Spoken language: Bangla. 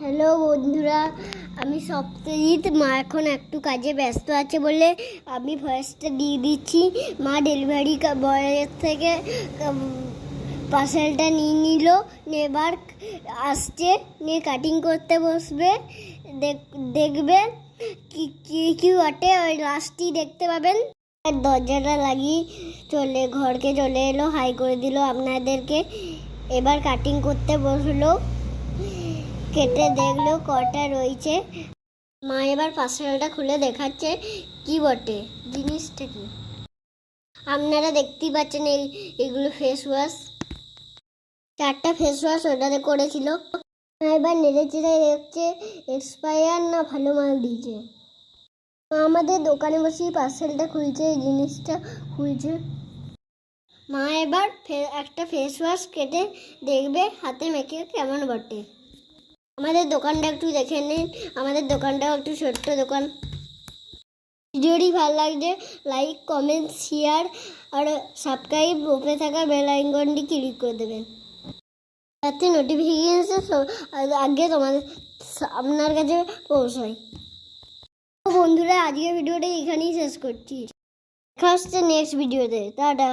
হ্যালো বন্ধুরা, আমি সপ্তজিৎ। মা এখন একটু কাজে ব্যস্ত আছে বলে আমি ভয়েসটা দিয়ে দিচ্ছি। মা ডেলিভারি বয়ের থেকে পার্সেলটা নিয়ে নিল। নিয়ে এবার আসছে, নিয়ে কাটিং করতে বসবে। দেখ- দেখবে কি কি কি ওটে ওই লাস্টই দেখতে পাবেন। দরজাটা লাগিয়ে চলে, ঘরকে চলে এলো হাই করে দিল আপনাদেরকে। এবার কাটিং করতে বসল। কেটে দেখল কটা রয়েছে। মা এবার পার্সেলটা খুলে দেখাচ্ছে। কি বটে? জিনিসটা কি? আপনারা দেখতেই পাচ্ছেন এই, এগুলো ফেস ওয়াশ চারটা ফেস ওয়াশ ওটাতে করেছিল। এবার নেড়ে চেড়ে দেখছে এক্সপায়ার না ভালো মাল দিয়েছে। আমাদের দোকানে বসেই পার্সেলটা খুলছে, এই জিনিসটা খুলছে। মা এবার একটা ফেস ওয়াশ কেটে দেখবে হাতে মেখে কেমন বটে। আমাদের দোকানটা একটু দেখে নিন। আমাদের দোকানটাও একটু ছোট্ট দোকান। ভিডিওটি ভালো লাগছে লাইক, কমেন্ট, শেয়ার আর সাবস্ক্রাইব উপরে থাকা বেল আইকনটি ক্লিক করে দেবেন। যাতে নোটিফিকেশন আগে তোমাদের আপনার কাছে পৌঁছায়। বন্ধুরা, আজকের ভিডিওটা এখানেই শেষ করছি। দেখা হচ্ছে নেক্সট ভিডিওতে টাটা।